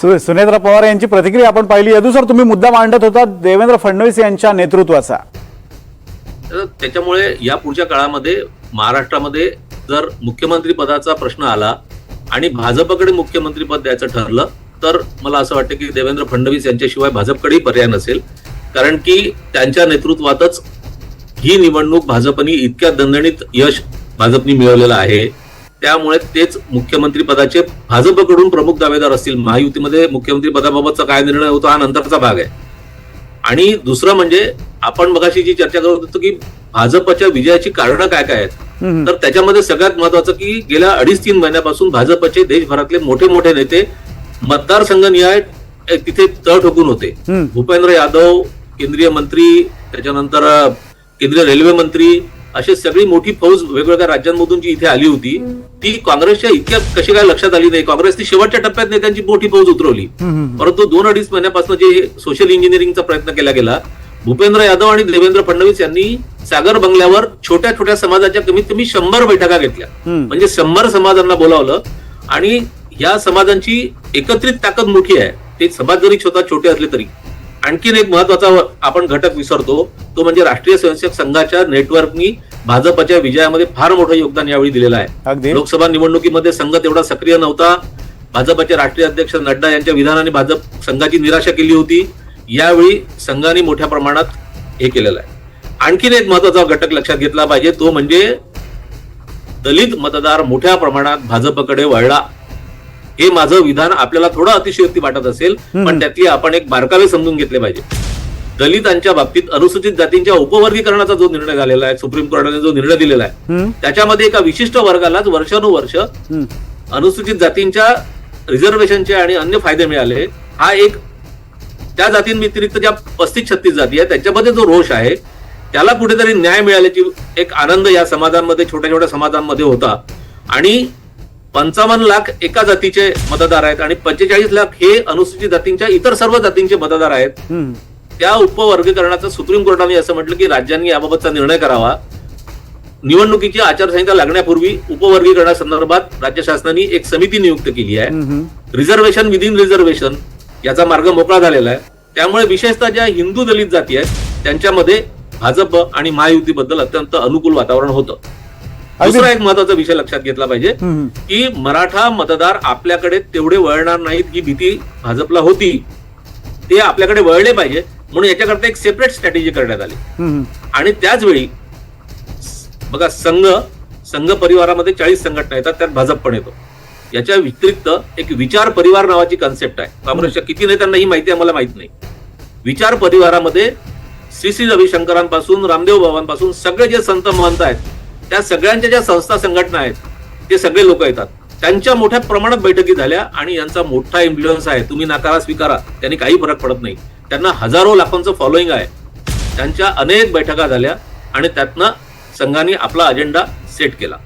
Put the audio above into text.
सु- सुनेत्रा पवार यांची प्रतिक्रिया आपण पाहिली. यदू सर तुम्ही मुद्दा मांडत होता देवेंद्र फडणवीस यांच्या नेतृत्वाचा. तर त्याच्यामुळे या पुढच्या काळामध्ये महाराष्ट्रामध्ये जर मुख्यमंत्री पदाचा प्रश्न आला आणि भाजपकडे मुख्यमंत्री पद द्यायचं ठरलं तर मला असं वाटतं की देवेंद्र फडणवीस यांच्याशिवाय भाजपकडेही पर्याय नसेल. कारण की त्यांच्या नेतृत्वातच ही निवडणूक भाजपनी इतक्या दणदणीत यश भाजपनी मिळवलेलं आहे. त्यामुळे तेच मुख्यमंत्री पदाचे भाजपकडून प्रमुख दावेदार असतील. महायुतीमध्ये मुख्यमंत्री पदाबाबतचा काय निर्णय होतो हा नंतरचा भाग आहे. आणि दुसरं म्हणजे आपण मगाशी जी चर्चा करत होतो की भाजपच्या विजयाची कारणं काय काय आहेत. तर त्याच्यामध्ये सगळ्यात महत्वाचं की गेल्या अडीच तीन महिन्यापासून भाजपचे देशभरातले मोठे मोठे नेते मतदारसंघ निहाय ए, तिथे तळ ठोकून होते. भूपेंद्र यादव केंद्रीय मंत्री त्याच्यानंतर केंद्रीय रेल्वे मंत्री अशी सगळी मोठी फौज वेगवेगळ्या राज्यांमधून जी इथे आली होती ती काँग्रेसच्या इतक्या कशी काय लक्षात आली नाही? काँग्रेसनी शेवटच्या टप्प्यात नेत्यांची मोठी फौज उतरवली. परंतु दोन अडीच महिन्यापासून जे सोशल इंजिनिअरिंगचा प्रयत्न केला गेला भूपेंद्र यादव आणि देवेंद्र फडणवीस यांनी सागर बंगल्यावर छोट्या छोट्या समाजाच्या कमीत कमी शंभर बैठका घेतल्या. म्हणजे शंभर समाजांना बोलावलं आणि या समाजांची एकत्रित ताकद मोठी आहे. ते समाज जरी स्वतः छोटे असले तरी. आणखीन एक महत्त्वाचा आपण घटक विसरतो तो म्हणजे राष्ट्रीय स्वयंसेवक संघाच्या नेटवर्कनी भाजपच्या विजयामध्ये फार मोठं योगदान यावेळी दिलेलं आहे. लोकसभा निवडणुकीमध्ये संघ तेवढा सक्रिय नव्हता. भाजपचे राष्ट्रीय अध्यक्ष नड्डा यांच्या विधानाने भाजप संघाची निराशा केली होती. यावेळी संघाने मोठ्या प्रमाणात हे केलेलं आहे. आणखीन एक महत्त्वाचा घटक लक्षात घेतला पाहिजे तो म्हणजे दलित मतदार मोठ्या प्रमाणात भाजपकडे वळला. हे माझं विधान आपल्याला थोडं अतिशयोक्ती वाटत असेल. पण त्यातली आपण एक बारकावे समजून घेतले पाहिजे. दलितांच्या बाबतीत अनुसूचित जातींच्या उपवर्गीकरणाचा जो निर्णय झालेला आहे सुप्रीम कोर्टाने जो निर्णय दिलेला आहे. त्याच्यामध्ये एका विशिष्ट वर्गालाच वर्षानुवर्ष. अनुसूचित जातींच्या रिझर्वेशनचे आणि अन्य फायदे मिळाले हा एक त्या जातींव्यतिरिक्त ज्या पस्तीस छत्तीस जाती आहेत त्याच्यामध्ये जो रोष आहे त्याला कुठेतरी न्याय मिळाल्याची एक आनंद या समाजांमध्ये छोट्या छोट्या समाजांमध्ये होता आणि पंचावन्न लाख एका जातीचे मतदार आहेत आणि पंचेचाळीस लाख हे अनुसूचित जातींच्या इतर सर्व जातींचे मतदार आहेत. त्या उपवर्गीकरणाचं सुप्रीम कोर्टाने असं म्हटलं की राज्यांनी याबाबतचा निर्णय करावा. निवडणुकीची आचारसंहिता लागण्यापूर्वी उपवर्गीकरणासंदर्भात राज्य शासनाने एक समिती नियुक्त केली आहे. रिझर्वेशन विदिन रिझर्वेशन याचा मार्ग मोकळा झालेला आहे. त्यामुळे विशेषतः ज्या हिंदू दलित जाती आहेत त्यांच्यामध्ये भाजप आणि महायुतीबद्दल अत्यंत अनुकूल वातावरण होतं. दुसरा एक महत्त्वाचा विषय लक्षात घेतला पाहिजे. की मराठा मतदार आपल्याकडे तेवढे वळणार नाहीत ही भीती भाजपला होती. ते आपल्याकडे वळले पाहिजे. म्हणून याच्याकरता एक सेपरेट स्ट्रॅटेजी करण्यात आली. आणि त्याच वेळी बघा संघ संघ परिवारामध्ये चाळीस संघटना येतात त्यात भाजप पण येतो. याच्या व्यतिरिक्त एक विचार परिवार नावाची कन्सेप्ट आहे. काँग्रेसच्या किती नेत्यांना ही माहिती आहे मला माहीत नाही. विचार परिवारामध्ये श्री श्री रविशंकरांपासून रामदेव बाबांपासून सगळे जे संत महंत आहेत त्या सगळ्यांच्या ज्या संस्था संघटना आहेत ते सगळे लोक येतात. त्यांच्या मोठ्या प्रमाणात बैठकी झाल्या आणि यांचा मोठा इन्फ्लुएन्स आहे. तुम्ही नाकारा स्वीकारा त्यांनी काही फरक पडत नाही. त्यांना हजारो लाखांचं फॉलोईंग आहे. त्यांच्या अनेक बैठका झाल्या आणि त्यातनं संघाने आपला अजेंडा सेट केला.